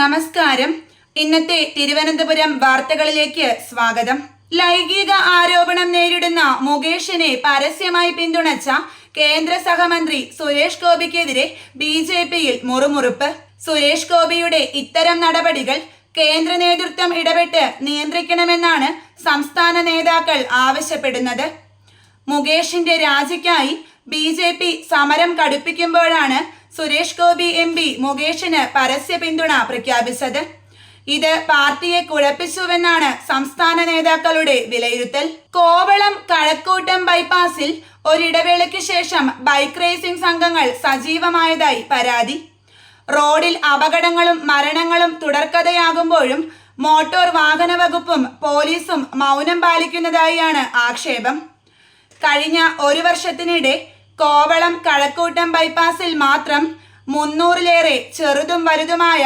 നമസ്കാരം. ഇന്നത്തെ തിരുവനന്തപുരം വാർത്തകളിലേക്ക് സ്വാഗതം. ലൈംഗിക ആരോപണം നേരിടുന്ന മുകേഷിനെ പരസ്യമായി പിന്തുണച്ച കേന്ദ്ര സഹമന്ത്രി സുരേഷ് ഗോപിക്കെതിരെ ബി ജെ പിയിൽ മുറുമുറുപ്പ്. സുരേഷ് ഗോപിയുടെ ഇത്തരം നടപടികൾ കേന്ദ്ര നേതൃത്വം ഇടപെട്ട് നിയന്ത്രിക്കണമെന്നാണ് സംസ്ഥാന നേതാക്കൾ ആവശ്യപ്പെടുന്നത്. മുകേഷിന്റെ രാജിക്കായി ബി ജെ പി സമരം കടുപ്പിക്കുമ്പോഴാണ് സുരേഷ് ഗോപി എം പി മുകേഷിന് പരസ്യ പിന്തുണ പ്രഖ്യാപിച്ചത്. ഇത് പാർട്ടിയെ കുഴപ്പിച്ചുവെന്നാണ് സംസ്ഥാന നേതാക്കളുടെ വിലയിരുത്തൽ. കോവളം കഴക്കൂട്ടം ബൈപ്പാസിൽ ഒരിടവേളയ്ക്ക് ശേഷം ബൈക്ക് റേസിംഗ് സംഘങ്ങൾ സജീവമായതായി പരാതി. റോഡിൽ അപകടങ്ങളും മരണങ്ങളും തുടർക്കഥയാകുമ്പോഴും മോട്ടോർ വാഹന വകുപ്പും പോലീസും മൗനം പാലിക്കുന്നതായാണ് ആക്ഷേപം. കഴിഞ്ഞ ഒരു വർഷത്തിനിടെ കോവളം കഴക്കൂട്ടം ബൈപ്പാസിൽ മാത്രം മുന്നൂറിലേറെ ചെറുതും വലുതുമായ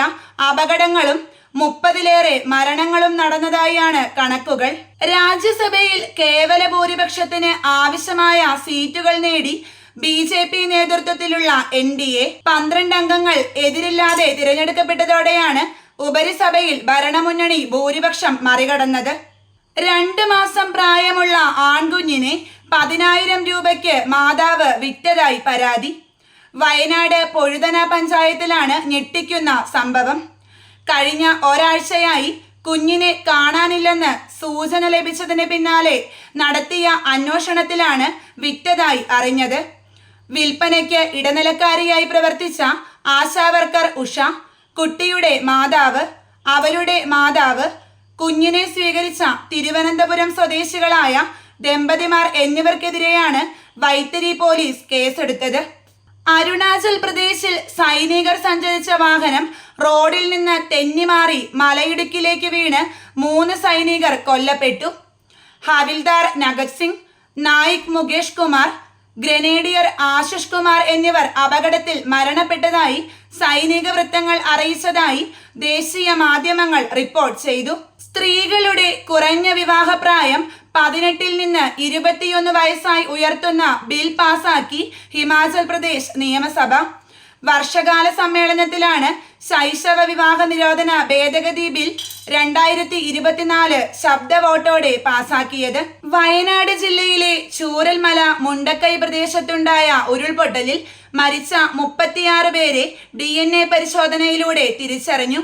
അപകടങ്ങളും മുപ്പതിലേറെ മരണങ്ങളും നടന്നതായാണ് കണക്കുകൾ. രാജ്യസഭയിൽ കേവല ഭൂരിപക്ഷത്തിന് ആവശ്യമായ സീറ്റുകൾ നേടി ബി ജെ പി നേതൃത്വത്തിലുള്ള എൻ ഡി എ പന്ത്രണ്ട് അംഗങ്ങൾ എതിരില്ലാതെ തിരഞ്ഞെടുക്കപ്പെട്ടതോടെയാണ് ഉപരിസഭയിൽ ഭരണമുന്നണി ഭൂരിപക്ഷം മറികടന്നത്. രണ്ട് മാസം പ്രായമുള്ള ആൺകുഞ്ഞിനെ പതിനായിരം രൂപയ്ക്ക് മാതാവ് വിറ്റതായി പരാതി. വയനാട് പൊഴുതന പഞ്ചായത്തിലാണ് ഞെട്ടിക്കുന്ന സംഭവം. കഴിഞ്ഞ ഒരാഴ്ചയായി കുഞ്ഞിനെ കാണാനില്ലെന്ന് സൂചന ലഭിച്ചതിന് പിന്നാലെ നടത്തിയ അന്വേഷണത്തിലാണ് വിറ്റതായി അറിഞ്ഞത്. വിൽപ്പനയ്ക്ക് ഇടനിലക്കാരിയായി പ്രവർത്തിച്ച ആശാവർക്കർ ഉഷ കുട്ടിയുടെ മാതാവ് അവരുടെ മാതാവ് കുഞ്ഞിനെ സ്വീകരിച്ച തിരുവനന്തപുരം സ്വദേശികളായ ദമ്പതിമാർ എന്നിവർക്കെതിരെയാണ് വൈത്തിരി പോലീസ് കേസെടുത്തത്. അരുണാചൽ പ്രദേശിൽ സൈനികർ സഞ്ചരിച്ച വാഹനം റോഡിൽ നിന്ന് തെന്നിമാറി മലയിടുക്കിലേക്ക് വീണ് മൂന്ന് സൈനികർ കൊല്ലപ്പെട്ടു. ഹവിൽദാർ നഗത് സിംഗ് നായിക് മുകേഷ് കുമാർ ഗ്രനേഡിയർ ആശിഷ് കുമാർ എന്നിവർ അപകടത്തിൽ മരണപ്പെട്ടതായി സൈനിക വൃത്തങ്ങൾ അറിയിച്ചതായി ദേശീയ മാധ്യമങ്ങൾ റിപ്പോർട്ട് ചെയ്തു. സ്ത്രീകളുടെ കുറഞ്ഞ വിവാഹപ്രായം പതിനെട്ടിൽ നിന്ന് ഇരുപത്തിയൊന്ന് വയസ്സായി ഉയർത്തുന്ന ബിൽ പാസാക്കി ഹിമാചൽ പ്രദേശ് നിയമസഭ. വർഷകാല സമ്മേളനത്തിലാണ് ശൈശവ വിവാഹ നിരോധന ഭേദഗതി ബിൽ രണ്ടായിരത്തി ഇരുപത്തിനാല് ശബ്ദ വോട്ടോടെ പാസാക്കിയത്. വയനാട് ജില്ലയിലെ ചൂരൽമല മുണ്ടക്കൈ പ്രദേശത്തുണ്ടായ ഉരുൾപൊട്ടലിൽ മരിച്ച മുപ്പത്തിയാറ് പേരെ ഡി പരിശോധനയിലൂടെ തിരിച്ചറിഞ്ഞു.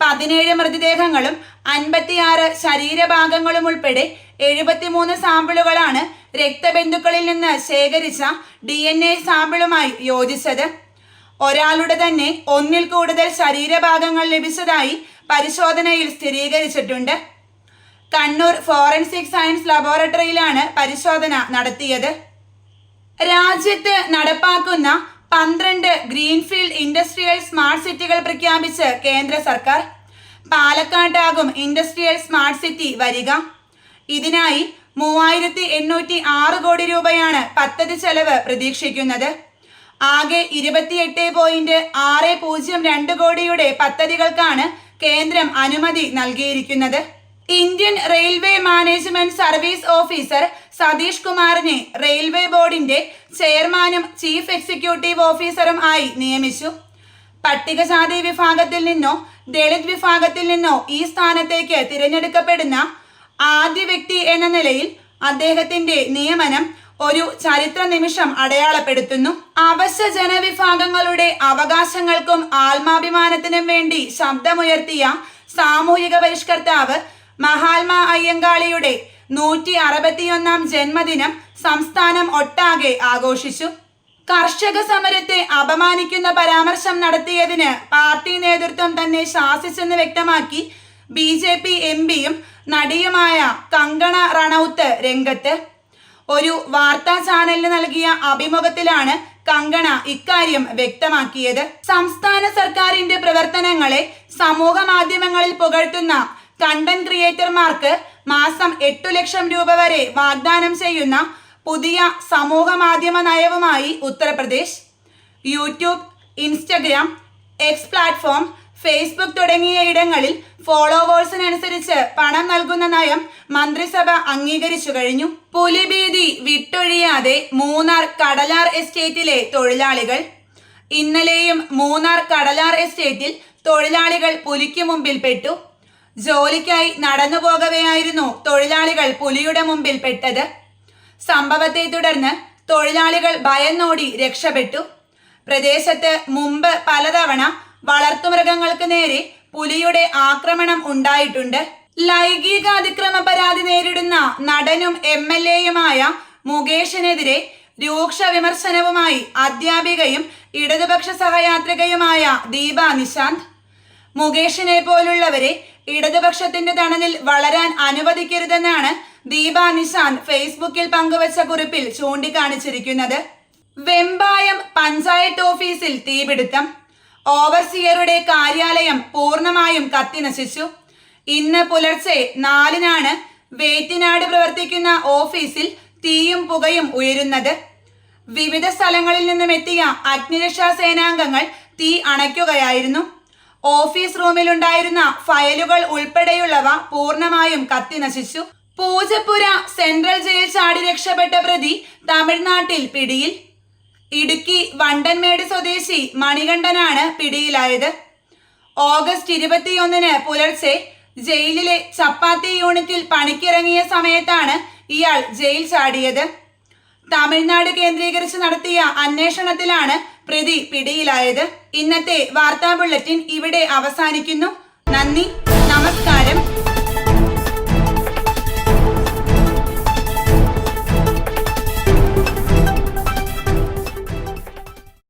പതിനേഴ് മൃതദേഹങ്ങളും അൻപത്തിയാറ് ശരീരഭാഗങ്ങളും ഉൾപ്പെടെ എഴുപത്തിമൂന്ന് സാമ്പിളുകളാണ് രക്തബന്ധുക്കളിൽ നിന്ന് ശേഖരിച്ച ഡി എൻ എ സാമ്പിളുമായി യോജിച്ചത്. ഒരാളുടെ തന്നെ ഒന്നിൽ കൂടുതൽ ശരീരഭാഗങ്ങൾ ലഭിച്ചതായി പരിശോധനയിൽ സ്ഥിരീകരിച്ചിട്ടുണ്ട്. കണ്ണൂർ ഫോറൻസിക് സയൻസ് ലബോറട്ടറിയിലാണ് പരിശോധന നടത്തിയത്. രാജ്യത്ത് നടപ്പാക്കുന്ന പന്ത്രണ്ട് ഗ്രീൻഫീൽഡ് ഇൻഡസ്ട്രിയൽ സ്മാർട്ട് സിറ്റികൾ പ്രഖ്യാപിച്ച് കേന്ദ്ര സർക്കാർ. പാലക്കാട്ടാകും ഇൻഡസ്ട്രിയൽ സ്മാർട്ട് സിറ്റി വരിക. ഇതിനായി മൂവായിരത്തി എണ്ണൂറ്റി ആറ് കോടി രൂപയാണ് പദ്ധതി ചെലവ് പ്രതീക്ഷിക്കുന്നത്. ആകെ ഇരുപത്തിയെട്ട് പോയിന്റ് ആറ് പൂജ്യം രണ്ട് കോടിയുടെ പദ്ധതികൾക്കാണ് കേന്ദ്രം അനുമതി നൽകിയിരിക്കുന്നത്. Indian railway management service officer Satish കുമാറിനെ റെയിൽവേ ബോർഡിന്റെ ചെയർമാനും ചീഫ് എക്സിക്യൂട്ടീവ് ഓഫീസറും ആയി നിയമിച്ചു. പട്ടികജാതി വിഭാഗത്തിൽ നിന്നോ ദളിത് വിഭാഗത്തിൽ നിന്നോ ഈ സ്ഥാനത്തേക്ക് തിരഞ്ഞെടുക്കപ്പെടുന്ന ആദ്യ വ്യക്തി എന്ന നിലയിൽ അദ്ദേഹത്തിന്റെ നിയമനം ഒരു ചരിത്ര നിമിഷം അടയാളപ്പെടുത്തുന്നു. അവശ്യ ജനവിഭാഗങ്ങളുടെ അവകാശങ്ങൾക്കും ആത്മാഭിമാനത്തിനും വേണ്ടി ശബ്ദമുയർത്തിയ സാമൂഹിക പരിഷ്കർത്താവ് മഹാത്മാ അയ്യങ്കാളിയുടെ നൂറ്റി അറുപത്തിയൊന്നാം ജന്മദിനം സംസ്ഥാനം ഒട്ടാകെ ആഘോഷിച്ചു. കർഷക സമരത്തെ അപമാനിക്കുന്ന പരാമർശം നടത്തിയതിന് പാർട്ടി നേതൃത്വം തന്നെ ശാസിച്ചെന്ന് വ്യക്തമാക്കി ബി ജെ പി എം പിയും നടിയുമായ കങ്കണ റണൌത്ത് രംഗത്ത്. ഒരു വാർത്താ ചാനലിന് നൽകിയ അഭിമുഖത്തിലാണ് കങ്കണ ഇക്കാര്യം വ്യക്തമാക്കിയത്. സംസ്ഥാന സർക്കാരിന്റെ പ്രവർത്തനങ്ങളെ സമൂഹ മാധ്യമങ്ങളിൽ പുകഴ്ത്തുന്ന കണ്ടന്റ് ക്രിയേറ്റർമാർക്ക് മാസം എട്ടു ലക്ഷം രൂപ വരെ വാഗ്ദാനം ചെയ്യുന്ന പുതിയ സമൂഹ മാധ്യമ നയവുമായി Uttar Pradesh YouTube Instagram X platform Facebook തുടങ്ങിയ ഇടങ്ങളിൽ ഫോളോവേഴ്സിനനുസരിച്ച് പണം നൽകുന്ന നയം മന്ത്രിസഭ അംഗീകരിച്ചു കഴിഞ്ഞു. പുലിഭീതി വിട്ടൊഴിയാതെ മൂന്നാർ കടലാർ എസ്റ്റേറ്റിലെ തൊഴിലാളികൾ. ഇന്നലെയും മൂന്നാർ കടലാർ എസ്റ്റേറ്റിൽ തൊഴിലാളികൾ പുലിക്ക് മുമ്പിൽ പെട്ടു. ജോലിക്കായി നടന്നു പോകവെയായിരുന്നു തൊഴിലാളികൾ പുലിയുടെ മുമ്പിൽ പെട്ടത്. സംഭവത്തെ തുടർന്ന് തൊഴിലാളികൾ ഭയന്നോടി രക്ഷപ്പെട്ടു. പ്രദേശത്ത് മുമ്പ് പലതവണ വളർത്തുമൃഗങ്ങൾക്ക് നേരെ പുലിയുടെ ആക്രമണം ഉണ്ടായിട്ടുണ്ട്. ലൈംഗിക അതിക്രമ പരാതി നേരിടുന്ന നടനും എം എൽ എയുമായ മുകേഷിനെതിരെ രൂക്ഷ വിമർശനവുമായി അധ്യാപികയും ഇടതുപക്ഷ സഹയാത്രികയുമായ ദീപ നിശാന്ത്. മുകേഷിനെ പോലുള്ളവരെ ഇടതുപക്ഷത്തിന്റെ തണലിൽ വളരാൻ അനുവദിക്കരുതെന്നാണ് ദീപ നിശാന്ത് ഫേസ്ബുക്കിൽ പങ്കുവച്ച കുറിപ്പിൽ ചൂണ്ടിക്കാണിച്ചിരിക്കുന്നത്. വെമ്പായം പഞ്ചായത്ത് ഓഫീസിൽ തീപിടുത്തം. ഓവർസിയറുടെ കാര്യാലയം പൂർണമായും കത്തിനശിച്ചു ഇന്ന് പുലർച്ചെ നാലിനാണ് വേറ്റിനാട് പ്രവർത്തിക്കുന്ന ഓഫീസിൽ തീയും പുകയും ഉയരുന്നത്. വിവിധ സ്ഥലങ്ങളിൽ നിന്നും എത്തിയ അഗ്നിരക്ഷാ സേനാംഗങ്ങൾ തീ അണയ്ക്കുകയായിരുന്നു. ഓഫീസ് റൂമിലുണ്ടായിരുന്ന ഫയലുകൾ ഉൾപ്പെടെയുള്ളവ പൂർണമായും കത്തിനശിച്ചു പൂജപ്പുര സെൻട്രൽ ജയിൽ ചാടി രക്ഷപ്പെട്ട പ്രതി തമിഴ്നാട്ടിൽ പിടിയിൽ. ഇടുക്കി വണ്ടൻമേട് സ്വദേശി മണികണ്ഠനാണ് പിടിയിലായത്. ഓഗസ്റ്റ് ഇരുപത്തിയൊന്നിന് പുലർച്ചെ ജയിലിലെ ചപ്പാത്തി യൂണിറ്റിൽ പണിക്കിറങ്ങിയ സമയത്താണ് ഇയാൾ ജയിൽ ചാടിയത്. തമിഴ്നാട് കേന്ദ്രീകരിച്ച് നടത്തിയ അന്വേഷണത്തിലാണ് പ്രതി പിടിയിലായത്. ഇന്നത്തെ വാർത്താ ബുള്ളറ്റിൻ ഇവിടെ അവസാനിക്കുന്നു. നന്ദി. നമസ്കാരം.